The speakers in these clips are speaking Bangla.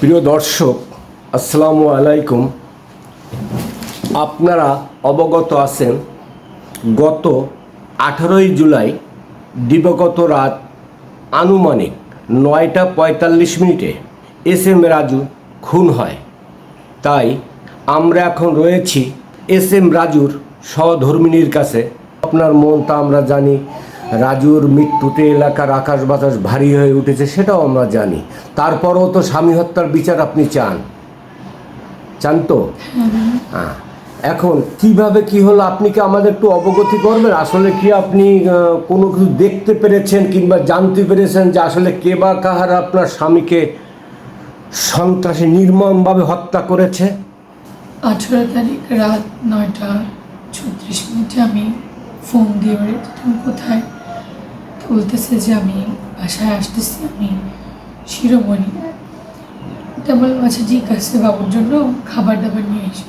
প্রিয় দর্শক, আসসালামু আলাইকুম। আপনারা অবগত আছেন, গত আঠারোই জুলাই দিবগত রাত আনুমানিক নয়টা পঁয়তাল্লিশ মিনিটে এস এম রাজু খুন হয়। তাই আমরা এখন রয়েছি এস এম রাজুর সহধর্মিনীর কাছে। আপনার মনটা আমরা জানি রাজুর মৃত্যুতে এলাকার আকাশ বাতাস ভারী হয়ে উঠেছে সেটাও আমরা জানি। তারপরও তো স্বামী হত্যার বিচার আপনি চান। চান তো? হ্যাঁ। এখন কীভাবে কি হলো আপনি কি আমাদের একটু অবগতি করবেন? আসলে কি আপনি কোনো কিছু দেখতে পেরেছেন কিংবা জানতে পেরেছেন যে আসলে কে বা কাহার আপনার স্বামীকে সন্ত্রাসী নির্মমভাবে হত্যা করেছে? আঠেরো তারিখ রাত নয়টা ছত্রিশ মিনিটে আমি ফোন দিয়ে কোথায়? বলতেছে যে আমি বাসায় আসতেছি, আমি শিরোমণি। তা বললাম আচ্ছা ঠিক আছে বাবুর জন্য খাবার দাবার নিয়ে এসো।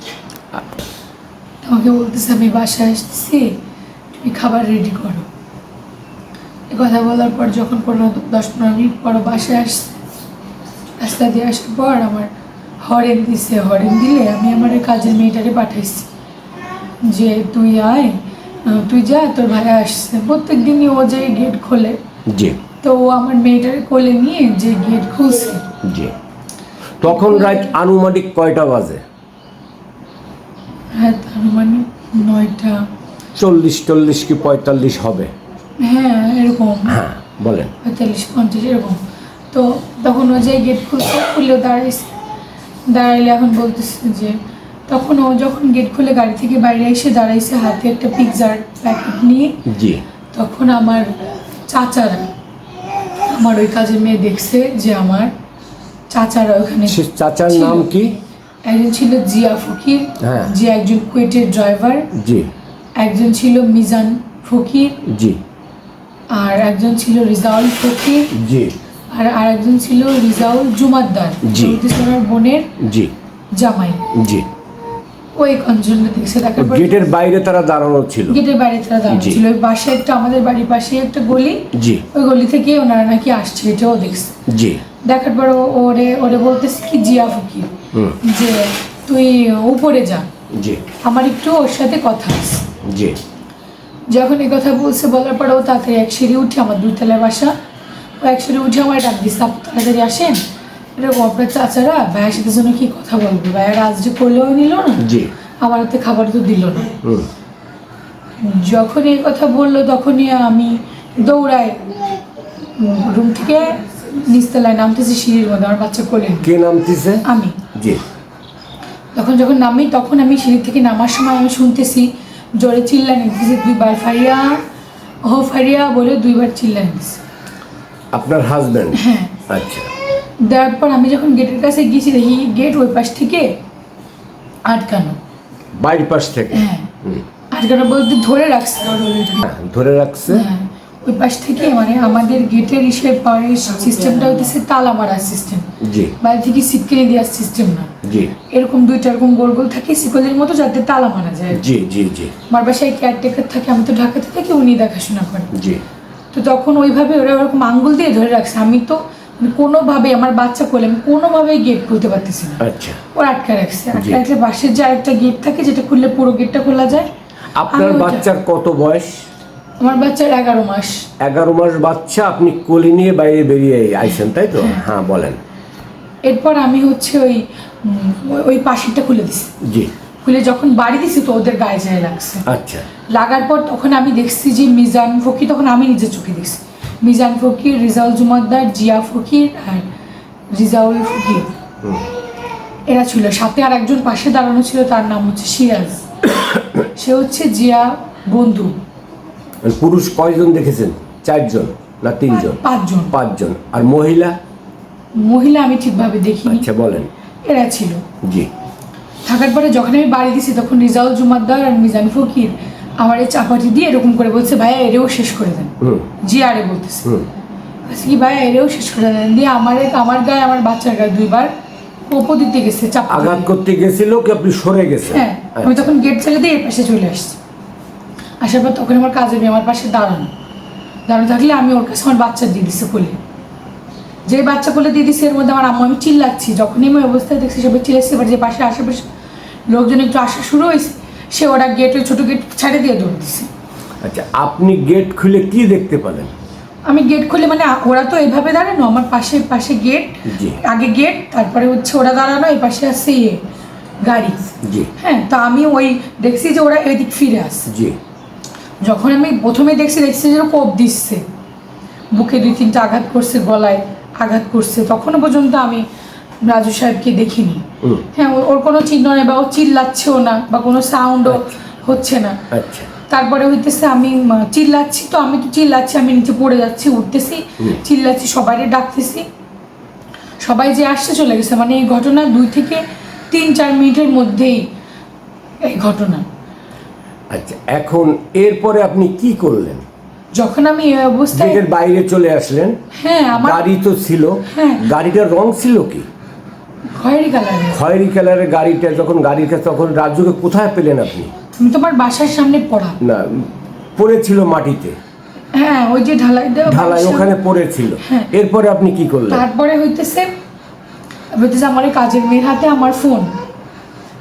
আমাকে বলতেছে, আমি বাসায় আসতেছি, তুমি খাবার রেডি করো। এ কথা বলার পর যখন পনেরো, দশ পনেরো মিনিট পর বাসায় আসছে, রাস্তা দিয়ে আসার পর আমার হরেন দিছে, হরেন দিলে আমি আমার কাজের মেয়েটাকে পাঠাইছি যে, তুই আয় তুই যা তোর ভাই আসছে। প্রত্যেক দিনই ও যে গেট খোলে জি। তো ও আমার মেয়েটাকে কোলে নিয়ে যে গেট খুলছে। জি। তখন রাত আনুমানিক কয়টা বাজে? হ্যাঁ তার মানে নয়টা। চল্লিশ চল্লিশ কি পঁয়তাল্লিশ হবে? হ্যাঁ এরকম। হ্যাঁ বলেন। পঁয়তাল্লিশ পঞ্চাশ এরকম। তো তখন ও যে গেট খুলছে খুলে দাঁড়াইছে। দাঁড়াইলে এখন বলতেছে যে তখন ও যখন গেট খুলে গাড়ি থেকে বাইরে এসে দাঁড়াইছে হাতে একটা পিৎজার প্যাকেট নিয়ে জি। তখন আমার চাচারা আমার ওই কাজের মেয়ে দেখছে যে আমার চাচারা ওখানে সে চাচার ছিল। নাম কি? একজন ছিল জিয়া ফকির হ্যাঁ। যে একজন কুয়েটের ড্রাইভার জি। একজন ছিল মিজান ফকির জি। আর একজন ছিল রিজাউল ফকির জি। আর আরেকজন ছিল রিজাউল জুমাদ্দার জি। বোনের জি। জামাই। জি। ওই কঞ্জন দেখছে দেখার গেটের বাইরে তারা দাঁড়ানো ছিল। গেটের বাইরে তারা দাঁড়ানো ছিল। ওই পাশে একটা আমাদের বাড়ির পাশে একটা গলি। জি। ওই গলি থেকে ওনারা নাকি আসছে এটাও দেখছে। জি। দেখার পর ওরে ওরে বলতেছে কি জিয়া হুম। যে তুই উপরে যা। জি। আমার একটু ওর সাথে কথা আছে। জি। যখন এই কথা বলছে বলার পর ও তাড়াতাড়ি এক সিঁড়ি উঠে আমার দুতলায় বাসা ও এক সিঁড়ি উঠে আমার ডাক দিচ্ছে আপু তাড়াতাড়ি আসেন? এরকম আপনার চাচারা ভাইয়ের সাথে জন্য কি কথা বলব? ভাইয়ের আজ যে করলেও নিল না জি। আমার হাতে খাবার তো দিল না। যখন এই কথা বলল তখনই আমি দৌড়াই। রুম থেকে নিচতলায় নামতেছি সিঁড়ির মধ্যে আমার বাচ্চা কোলে। কে নামতিছে? আমি। জি। তখন যখন নামি তখন আমি সিঁড়ি থেকে নামার সময় আমি শুনতেছি জোরে চিল্লা নিতেছি দুইবার ফারিয়া ও ফারিয়া বলে দুইবার চিল্লা নিতেছি আপনার হাজবেন্ড হ্যাঁ। আচ্ছা। দেওয়ার পর আমি যখন গেটের কাছে গেছি দেখি গেট ওই পাশ থেকে আটকানো। বাড়ির পাশ থেকে? হ্যাঁ। আটকানো বলতে ধরে রাখছে। হ্যাঁ, ধরে রাখছে? হ্যাঁ। ওই পাশ থেকে মানে আমাদের গেটের ইসে পাওয়ার সিস্টেমটা হইতেছে তালা মারার সিস্টেম জি। বাইরে থেকে সিটকেনে দেওয়ার সিস্টেম না। জি। এরকম দুইটা এরকম গোল গোল থাকে শিকলের মতো যাতে তালা মারা যায়। জি জি জি। আমার বাসায় কেয়ারটেকার থাকে আমি তো ঢাকাতে থাকি উনি দেখাশোনা করেন। জি। তো তখন ওইভাবে ওরা ওরকম আঙ্গুল দিয়ে ধরে রাখছে। আমি তো মানে কোনোভাবে আমার বাচ্চা কোলে আমি কোনোভাবেই গেট খুলতে পারতেছি না। আচ্ছা। ওরা আটকে রাখছে। আটকে। রাখলে বাসের যে আরেকটা গেট থাকে যেটা খুললে পুরো গেটটা খোলা যায়। আপনার বাচ্চার কত বয়স? আমার বাচ্চার এগারো মাস। এগারো মাস বাচ্চা আপনি কোলে নিয়ে বাইরে বেরিয়ে আইছেন তাই তো? হ্যাঁ। বলেন। এরপর আমি হচ্ছে ওই ওই- ওই পাশেরটা খুলে দিছি। জি। খুলে যখন বাড়ি দিছি তো ওদের গায়ে যায় লাগছে। আচ্ছা। লাগার পর তখন আমি দেখছি যে মিজান ফকি তখন আমি নিজে চোখে দেখছি। মিজান ফকির রিজাউল জুমাদ্দার জিয়া ফকির আর রিজাউল ফকির। এরা ছিল সাথে আর একজন পাশে দাঁড়ানো ছিল তার নাম হচ্ছে সিরাজ। সে হচ্ছে জিয়া বন্ধু। পুরুষ কয়জন দেখেছেন? চারজন না তিনজন? পাঁচজন। পাঁচজন। আর মহিলা? মহিলা আমি ঠিকভাবে দেখিনি। আচ্ছা বলেন। এরা ছিল। জি। থাকার পরে যখন আমি বাড়ি দিছি তখন রিজাউল জুমাদ্দার আর মিজান ফকির আমার এই চাপাটি দিয়ে এরকম করে বলছে ভাইয়া এরেও শেষ করে দেন। জি আরে বলতেছে। বলছে কি ভাইয়া এরেও শেষ করে দেন। দিয়ে আমার আমার গায়ে আমার বাচ্চার গায়ে দুইবার পোপো দিতে গেছে চাপ আঘাত করতে গেছিল কি আপনি সরে গেছেন? হ্যাঁ আমি তখন গেট ছেড়ে দিয়ে এর পাশে চলে আসছি। আসার পর তখন আমার মেয়ে আমার পাশে দাঁড়ানো। দাঁড়ানো থাকলে আমি ওর কাছে আমার বাচ্চা দিয়ে দিচ্ছে কোলে। যে বাচ্চা কোলে দিয়ে দিচ্ছে এর মধ্যে আমার আম্মু আমি চিল্লাচ্ছি। যখনই আমি অবস্থায় দেখছি সবাই চিল্লাচ্ছি এবার যে পাশে আশেপাশে লোকজন একটু আসা শুরু হয়েছে সে ওরা গেট ওই ছোটো গেট ছাড়ে দিয়ে দৌড় দিছে। আচ্ছা আপনি গেট খুলে কি দেখতে পেলেন? আমি গেট খুলে মানে ওরা তো এইভাবে দাঁড়ানো আমার পাশে পাশে গেট আগে গেট তারপরে হচ্ছে ওরা দাঁড়ানো এই পাশে আসছে ইয়ে গাড়ি। হ্যাঁ তো আমি ওই দেখছি যে ওরা এদিক ফিরে আসছে। জি। যখন আমি প্রথমে দেখছি দেখছি যে কোপ দিচ্ছে। বুকে দুই তিনটা আঘাত করছে গলায় আঘাত করছে। তখনও পর্যন্ত আমি রাজু সাহেবকে দেখিনি। হ্যাঁ ওর- কোনো চিহ্ন নেই বা ও চিল্লাচ্ছেও না বা কোনো সাউন্ডও হচ্ছে না। আচ্ছা। তারপরে হইতেছে আমি চিল্লাচ্ছি তো আমি তো চিল্লাচ্ছি আমি নিচে পড়ে যাচ্ছি উঠতেছি চিল্লাচ্ছি সবাই ডাকতেছি। সবাই যে আসছে চলে গেছে মানে এই ঘটনা দুই থেকে তিন চার মিনিটের মধ্যেই এই ঘটনা। আচ্ছা এখন এরপরে আপনি কি করলেন? যখন আমি এই অবস্থায় বাইরে চলে আসলেন। হ্যাঁ আমার গাড়ি তো ছিল। হ্যাঁ। গাড়িটার রং ছিল কি? খয়েরি কালারের। গাড়িটা যখন গাড়িটা তখন রাজুকে কোথায় পেলেন আপনি? তোমার বাসার সামনে পড়া। না পড়েছিল মাটিতে। হ্যাঁ ওই যে ঢালাই দেওয়া ঢালাই ওখানে পড়েছিল। হ্যাঁ। এরপরে আপনি কি করলেন? তারপরে হইতেছে হইতেছে আমার কাজের মেয়ের হাতে আমার ফোন।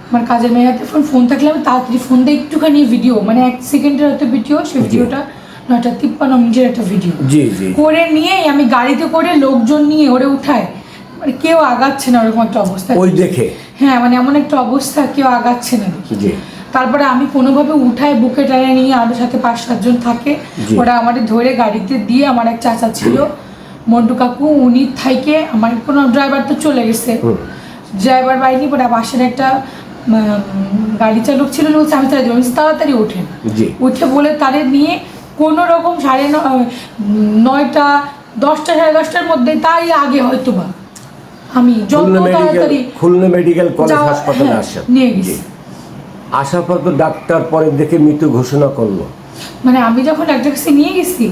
আমার কাজের মেয়ের হাতে ফোন ফোন থাকলে আমি তাড়াতাড়ি ফোন দিয়ে একটুখানি ভিডিও মানে এক সেকেন্ডের হয়তো ভিডিও সেই ভিডিওটা নয়টা তিপ্পান্ন মিনিটের একটা ভিডিও করে নিয়েই আমি গাড়িতে করে লোকজন নিয়ে ওরে উঠায়। মানে কেউ আগাচ্ছে না ওরকম একটা অবস্থা। ওই দেখে? হ্যাঁ মানে এমন একটা অবস্থা কেউ আগাচ্ছে না জি। তারপরে আমি কোনোভাবে উঠায় বুকে টানে নিয়ে আরও সাথে পাঁচ সাতজন থাকে। ওরা আমাদের ধরে গাড়িতে দিয়ে আমার এক চাচা ছিল মন্টু কাকু উনি থাইকে আমার কোনো ড্রাইভার তো চলে গেছে। ড্রাইভার বাইনি পরে বাসের একটা গাড়ি চালক ছিল বলছে আমি আমি তাড়াতাড়ি ওঠেন। উঠে বলে তারে নিয়ে কোনো রকম সাড়ে নয়টা দশটা সাড়ে দশটার মধ্যে তাই আগে হয়তো বা আমি Khulna medical Khulna medical college হাসপাতালে হ্যাঁ, আসেন। নিয়ে গেছি। আসার পর তো ডাক্তার পরে দেখে মৃত্যু ঘোষণা করল। মানে আমি যখন ডাক্তার কাছে নিয়ে গেছি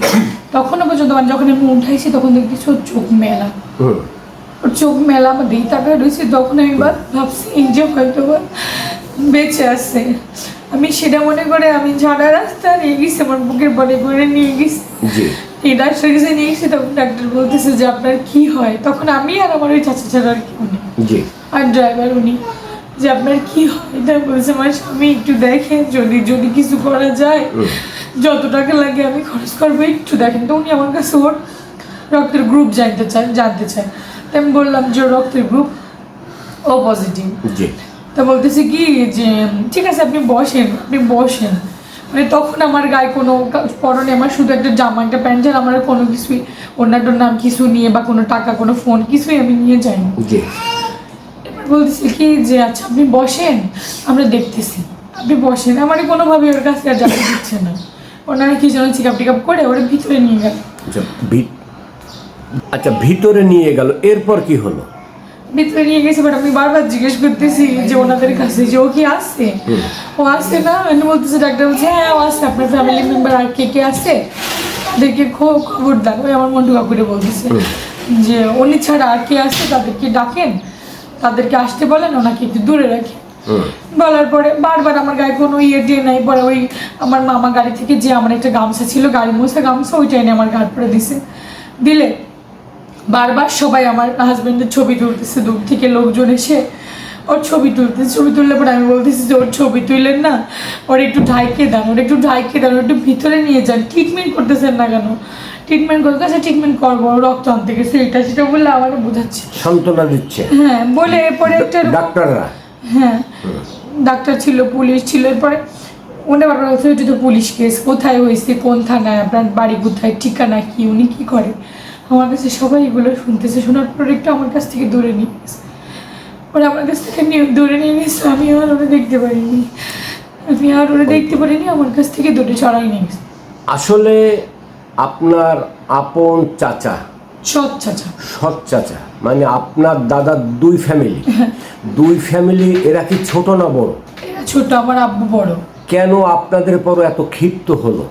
তখনও পর্যন্ত মানে যখন আমি উঠাইছি তখন দেখতেছি ওর চোখ মেলা। ওর চোখ মেলা আমার দিকে তাকায় রয়েছে তখন আমি ভাবছি এই যে হয়তো বেঁচে আছে। আমি সেটা মনে করে আমি ঝাড়া রাস্তা নিয়ে গেছি আমার বুকের বলে করে নিয়ে গেছি। এই ডাক্তার কাছে নিয়ে গেছি তখন ডাক্তার বলতেছে যে আপনার কি হয়? তখন আমি আর আমার ওই চাচা ছাড়া আর কেউ নেই। আর ড্রাইভার উনি যে আপনার কি হয়? এটা বলছে আমার স্বামী একটু দেখেন যদি যদি কিছু করা যায় যত টাকা লাগে আমি খরচ করব একটু দেখেন। তো উনি আমার কাছে ওর রক্তের গ্রুপ জানতে চান জানতে চায়। তো আমি বললাম যে রক্তের গ্রুপ ও পজিটিভ তা বলতেছে কি যে ঠিক আছে আপনি বসেন আপনি বসেন। মানে তখন আমার গায়ে কোনো পরনে আমার শুধু একটা জামা একটা প্যান্ট ছাড়া আমার কোনো কিছুই অন্যান্য নাম কিছু নিয়ে বা কোনো টাকা কোনো ফোন কিছুই আমি নিয়ে যাইনি। এবার বলতেছে কি যে আচ্ছা আপনি বসেন আমরা দেখতেছি। আপনি বসেন আমার কোনোভাবে ওর কাছে আর যাতে দিচ্ছে না। ওনারা কি যেন চেকআপ টেকআপ করে ওরা ভিতরে নিয়ে গেল। আচ্ছা আচ্ছা ভিতরে নিয়ে গেল এরপর কি হলো? ভিতরে নিয়ে গেছে বাট আমি বারবার জিজ্ঞেস করতেছি যে ওনাদের কাছে যে ও কি আসছে ও আসছে না? আমি বলতেছে ডাক্তার বলছে হ্যাঁ ও আসছে আপনার ফ্যামিলি মেম্বার আর কে কে আসছে তাদেরকে খো- খবর দেন। ওই আমার মন্টু কাকুরে বলতেছে যে উনি ছাড়া আর কে আসছে তাদেরকে ডাকেন। তাদেরকে আসতে বলেন ওনাকে একটু দূরে রাখেন। বলার পরে বারবার আমার গায়ে কোনো ইয়ে টিয়ে নাই। পরে ওই আমার মামা গাড়ি থেকে যে আমার একটা গামছা ছিল গাড়ি মোছা গামছা ওইটা এনে আমার গাড় পরে দিছে। দিলে বারবার সবাই আমার হাজব্যান্ডের ছবি তুলতেছে দূর থেকে লোকজন এসে ওর ছবি তুলতেছে ছবি তুললে পরে আমি বলতেছি যে ওর ছবি তুললেন না ওর একটু ঢাইকে দেন ওর একটু ঢাইকে দেন একটু ভিতরে নিয়ে যান ট্রিটমেন্ট করতেছেন না কেন? ট্রিটমেন্ট করতে গেছে ট্রিটমেন্ট করব রক্ত আনতে গেছে এটা সেটা বললে আমাকে বোঝাচ্ছে। সান্ত্বনা দিচ্ছে। হ্যাঁ বলে এরপরে একটা ডাক্তাররা? হ্যাঁ ডাক্তার ছিল পুলিশ ছিল এরপরে উনি বারবার বলছে তো পুলিশ কেস কোথায় হয়েছে কোন থানায় আপনার বাড়ি কোথায় ঠিকানা কি উনি কি করে? আমার কাছে সবাই এগুলো শুনতেছে শোনার পর একটু আমার কাছ থেকে দূরে নিয়ে গেছে। ওরা আমার কাছ থেকে নিয়ে দূরে নিয়ে গেছে আমি আর ওরা দেখতে পারিনি। আমি আর ওরা দেখতে পারিনি আমার কাছ থেকে দূরে ছড়াই নিয়ে গেছে। আসলে আপনার আপন চাচা। সৎ চাচা। সৎ চাচা। মানে আপনার দাদার দুই ফ্যামিলি দুই ফ্যামিলি এরা কি ছোট না বড়? এরা ছোট আমার আব্বু বড়। কেন আপনাদের পর এত ক্ষিপ্ত হলো?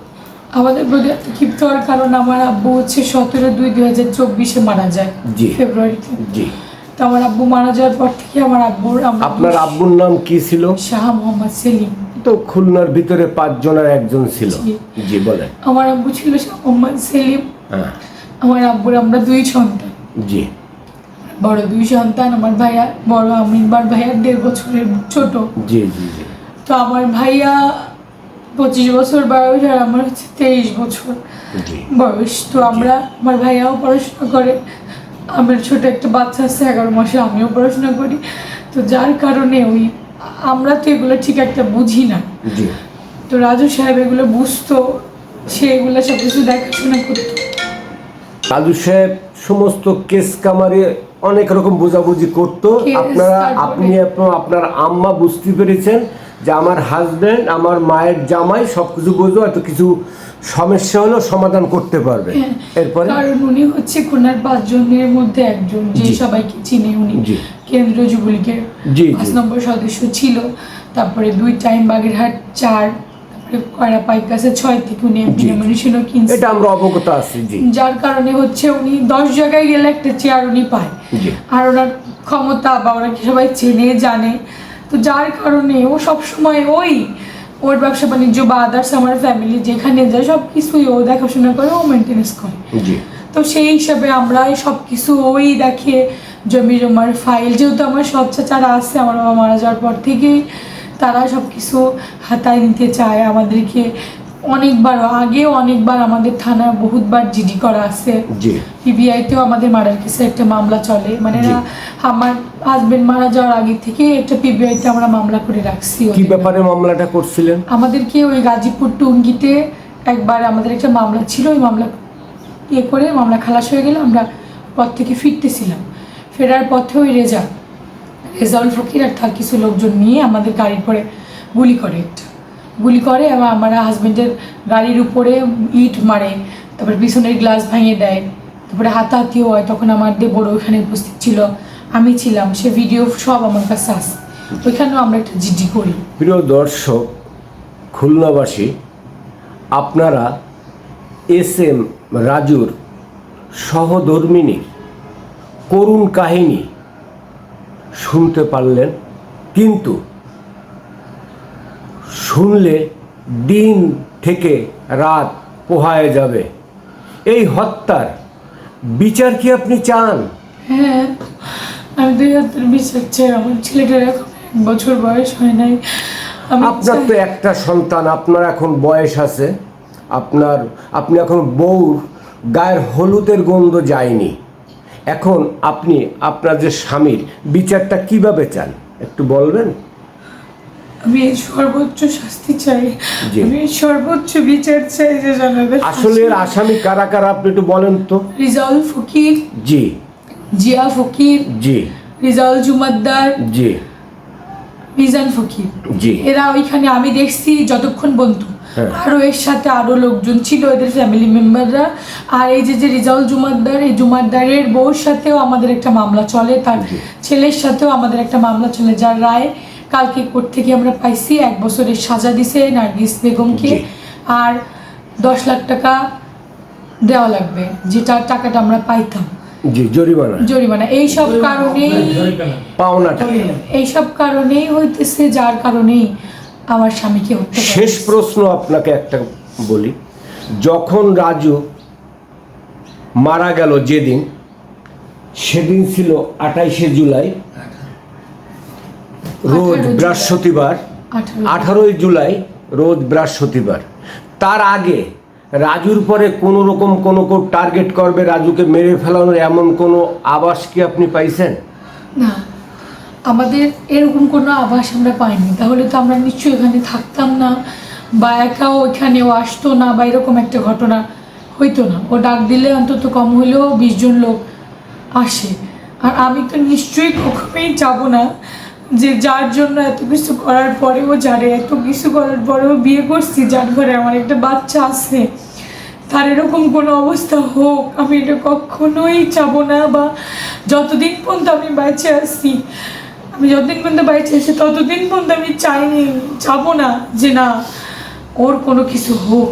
আমাদের প্রতি ক্ষিপ্ত হওয়ার কারণ আমার আব্বু হচ্ছে সতেরো দুই দুই হাজার চব্বিশে মারা যায় জি। ফেব্রুয়ারিতে। জি। তো আমার আব্বু মারা যাওয়ার পর থেকে আমার আব্বুর আপনার আব্বুর নাম কি ছিল? শাহ মোহাম্মদ সেলিম। তো খুলনার ভিতরে পাঁচজনের একজন ছিল। জি। বলেন। আমার আব্বু ছিল শাহ মোহাম্মদ সেলিম। হ্যাঁ। আমার আব্বুর আমরা দুই সন্তান। জি। বড় দুই সন্তান আমার ভাইয়া বড় আমি বার ভাইয়া দেড় বছরের ছোট। জি জি জি। তো আমার ভাইয়া পঁচিশ বছর বয়স আর আমার হচ্ছে তেইশ বছর বয়স। তো আমরা আমার ভাইয়াও পড়াশোনা করে আমার ছোট একটা বাচ্চা আছে এগারো মাসে আমিও পড়াশোনা করি। তো যার কারণে ওই আমরা তো এগুলো ঠিক একটা বুঝি না। তো রাজু সাহেব এগুলো বুঝতো সে এগুলো সব কিছু দেখাশোনা করতো। রাজু সাহেব সমস্ত কেস কামারে অনেক রকম বোঝাবুঝি করতো। আপনারা আপনি আপনার- আপনার আম্মা বুঝতে পেরেছেন যে আমার হাজব্যান্ড আমার মায়ের জামাই সব কিছু বুঝব এত কিছু সমস্যা হলেও সমাধান করতে পারবে। হ্যাঁ, এরপরে? কারণ উনি হচ্ছে কোনার পাঁচজনের মধ্যে একজন যে সবাইকে চিনে উনি। জি। কেন্দ্রীয় যুবলীগের জি, পাঁচ নম্বর সদস্য ছিল। তারপরে দুই টাইম বাগেরহাট চার তারপরে কয়রা পাইক আছে ছয় থেকে উনি জি। নমিনেশনও কিনছে। এটা আমরা অবগত আছি জি। যার কারণে হচ্ছে উনি দশ জায়গায় গেলে একটা চেয়ার উনি পায়। জি। আর ওনার ক্ষমতা বা ওনাকে সবাই চেনে জানে। তো যার কারণে ও সবসময় ওই ওর ব্যবসা বাণিজ্য বা আদার্স আমার ফ্যামিলি যেখানে যায় সব কিছুই ও দেখাশোনা করে ও মেনটেন্স করে। তো সেই হিসাবে আমরা সব কিছু ওই দেখে জমি জমার ফাইল যেহেতু আমার সব চাচারা আছে আমার বাবা মারা যাওয়ার পর থেকেই তারা সব কিছু হাতায় নিতে চায় আমাদেরকে অনেকবার আগেও অনেকবার আমাদের থানা বহুতবার জিডি করা আছে। পিবিআইতেও আমাদের মার্ডার কেসে একটা মামলা চলে। মানে আমার হাজবেন্ড মারা যাওয়ার আগে থেকে একটা পিবিআইতে আমরা মামলা করে রাখছি কি ব্যাপারে মামলাটা করছিলেন? আমাদেরকে ওই গাজীপুর টুঙ্গিতে একবার আমাদের একটা মামলা ছিল ওই মামলা ইয়ে করে মামলা খালাস হয়ে গেলে আমরা পথ থেকে ফিরতেছিলাম। ফেরার পথে ওই রেজা রেজাউল ফকির আর তার কিছু লোকজন নিয়ে আমাদের গাড়ির পরে গুলি করে একটা। গুলি করে এবং আমার হাজবেন্ডের গাড়ির উপরে ইট মারে, তারপরে পিছনের গ্লাস ভাঙিয়ে দেয়, তারপরে হাতাহাতিও হয়, তখন আমার দেবর ওইখানে উপস্থিত ছিল, আমি ছিলাম, সে ভিডিও সব আমার কাছে আসে। ওইখানেও আমরা একটা জিডি করি। প্রিয় দর্শক, খুলনাবাসী, আপনারা এস এম রাজুর সহধর্মিনীর করুণ কাহিনী শুনতে পারলেন, কিন্তু শুনলে দিন থেকে রাত পোহায় যাবে। এই হত্যার বিচার কি আপনি চান? হ্যাঁ আমি দুই হাতের বিশ্বাস চাই। আমার ছেলেটার এখন এক বছর বয়স হয় নাই। আমি আপনার তো একটা সন্তান আপনার এখন বয়স আছে। আপনার আপনি এখন বউর গায়ের হলুদের গন্ধ যায়নি। এখন আপনি আপনার যে স্বামীর বিচারটা কীভাবে চান? একটু বলবেন? আমি এই সর্বোচ্চ শাস্তি চাই। আমি এই সর্বোচ্চ বিচার চাই যে জানাবে আসলে আসামি কারা কারা আপনি একটু বলেন তো। রিজাউল ফকির জি। জিয়া ফকির জি। রিজাউল জুমাদ্দার জি। মিজান ফকির। জি। এরা ওইখানে আমি দেখছি যতক্ষণ বন্ধু। হ্যাঁ। আরও এর সাথে আরও লোকজন ছিল এদের ফ্যামিলি মেম্বাররা আর এই যে যে রিজাউল জুমাদ্দার এই জুমাদ্দারের বউর সাথেও আমাদের একটা মামলা চলে। তার ছেলের সাথেও আমাদের একটা মামলা চলে। যার রায় কালকে কোর্ট থেকে আমরা পাইছি এক বছরের সাজা দিছে নার্গিস বেগমকে। আর দশ লাখ টাকা দেওয়া লাগবে যেটা টাকাটা আমরা পাইতাম। জি জরিমানা। জরিমানা। এইসব কারণেই পাওনাটা এইসব কারণেই হইতেছে যার কারণেই আমার স্বামীকে হত্যা শেষ প্রশ্ন আপনাকে একটা বলি। যখন রাজু মারা গেল যেদিন সেদিন ছিল আঠাইশে জুলাই রোজ বৃহস্পতিবার আঠারো আঠারোই জুলাই রোজ বৃহস্পতিবার। তার আগে রাজুর পরে কোনো রকম কোনো কেউ টার্গেট করবে রাজুকে মেরে ফেলানোর এমন কোনো আবাস কি আপনি পাইছেন? না আমাদের এরকম কোনো আভাস আমরা পাইনি। তাহলে তো আমরা নিশ্চয়ই এখানে থাকতাম না বা একাও ওইখানেও আসতো না বা এরকম একটা ঘটনা হইতো না। ও ডাক দিলে অন্তত কম হলেও বিশ জন লোক আসে। আর আমি তো নিশ্চয়ই কখনোই যাব না। যে যার জন্য এত কিছু করার পরেও, যারে এত কিছু করার পরেও বিয়ে করছি, যার ঘরে আমার একটা বাচ্চা আছে, তার এরকম কোনো অবস্থা হোক, আমি এটা কখনোই চাবো না বা যতদিন পর্যন্ত আমি বেঁচে আসছি আমি যতদিন পর্যন্ত বেঁচে আছি, ততদিন পর্যন্ত আমি চাইনি, চাবো না যে না, ওর কোনো কিছু হোক।